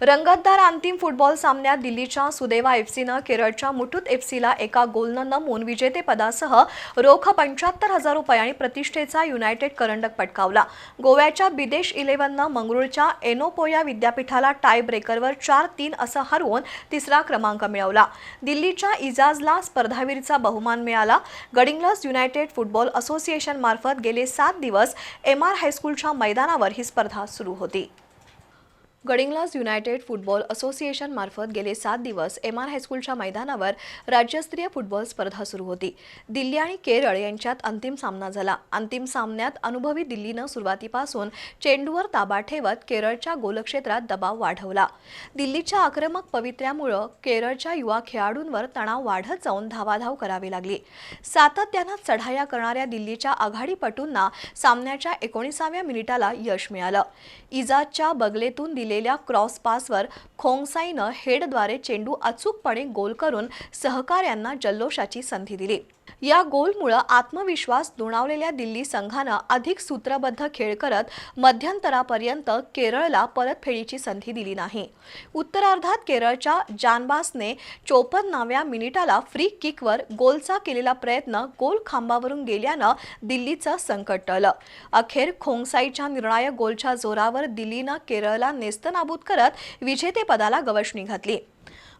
रंगतदार अंतिम फुटबॉल सामन्यात दिल्लीच्या सुदेवा एफसीनं केरळच्या मुठूत एफसीला एका गोलनं नमून विजेतेपदासह रोख पंच्याहत्तर हजार रुपये आणि प्रतिष्ठेचा युनायटेड करंडक पटकावला. गोव्याच्या बिदेश इलेव्हननं मंगळूरच्या एनोपोया विद्यापीठाला टाय ब्रेकरवर चार तीन असं हरवून तिसरा क्रमांक मिळवला. दिल्लीच्या इजाजला स्पर्धावीरचा बहुमान मिळाला. गडिंग्लस युनायटेड फुटबॉल असोसिएशनमार्फत गेले सात दिवस एम आर हायस्कूलच्या मैदानावर ही स्पर्धा सुरू होती. गडिंग्लास युनायटेड फुटबॉल असोसिएशन मार्फत गेले सात दिवस एम आर हायस्कूलच्या मैदानावर राज्यस्तरीय फुटबॉल स्पर्धा सुरू होती. दिल्ली आणि केरळ यांच्यात अंतिम सामना झाला. अंतिम सामन्यात अनुभवी दिल्लीनं सुरुवातीपासून चेंडूवर ताबा ठेवत केरळच्या गोलक्षेत्रात दबाव वाढवला. दिल्लीच्या आक्रमक पवित्र्यामुळं केरळच्या युवा खेळाडूंवर तणाव वाढत जाऊन धावाधाव करावी लागली. सातत्यानं चढाया करणाऱ्या दिल्लीच्या आघाडीपटूंना सामन्याच्या एकोणीसाव्या मिनिटाला यश मिळालं. इजाजच्या बगलेतून दिले केलेल्या क्रॉस पासवर खोंगसाईनं हेडद्वारे चेंडू अचूकपणे गोल करून सहकाऱ्यांना जल्लोषाची संधी दिली. या गोलमुळं आत्मविश्वास दुणावलेल्या दिल्ली संघानं अधिक सूत्रबद्ध खेळ करत मध्यंतरापर्यंत केरळला परतफेडीची संधी दिली नाही. उत्तरार्धात केरळच्या जानबासने चोपन्नाव्या मिनिटाला फ्री किकवर गोलचा केलेला प्रयत्न गोल खांबावरून गेल्यानं दिल्लीचं संकट टळलं. अखेर खोंगसाईच्या निर्णायक गोलच्या जोरावर दिल्लीनं केरळला नेस्तनाबूत करत विजेतेपदाला गवसणी घातली.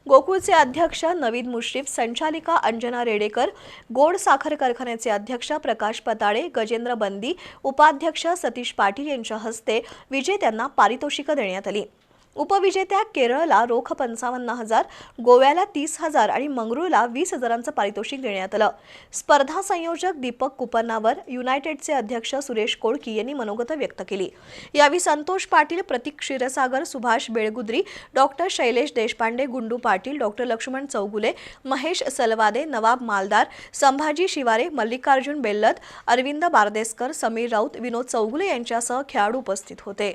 गोकुळचे अध्यक्ष नवीद मुश्रीफ संचालिका अंजना रेडेकर गोड साखर कारखान्याचे अध्यक्ष प्रकाश पताळे गजेंद्र बंदी उपाध्यक्ष सतीश पाटील यांच्या हस्ते विजेत्यांना पारितोषिकं देण्यात आली. उपविजेत्या केरळला रोख पंचावन्न हजार गोव्याला तीस हजार आणि मंगरूळला वीस हजारांचं पारितोषिक देण्यात आलं. स्पर्धा संयोजक दीपक कुपन्नावर युनायटेडचे अध्यक्ष सुरेश कोळकी यांनी मनोगत व्यक्त केली. यावेळी संतोष पाटील प्रतीक क्षीरसागर सुभाष बेळगुद्री डॉक्टर शैलेश देशपांडे गुंडू पाटील डॉक्टर लक्ष्मण चौगुले महेश सलवादे नवाब मालदार संभाजी शिवारे मल्लिकार्जुन बेल्लत अरविंद बारदेसकर समीर राऊत विनोद चौगुले यांच्यासह खेळाडू उपस्थित होते.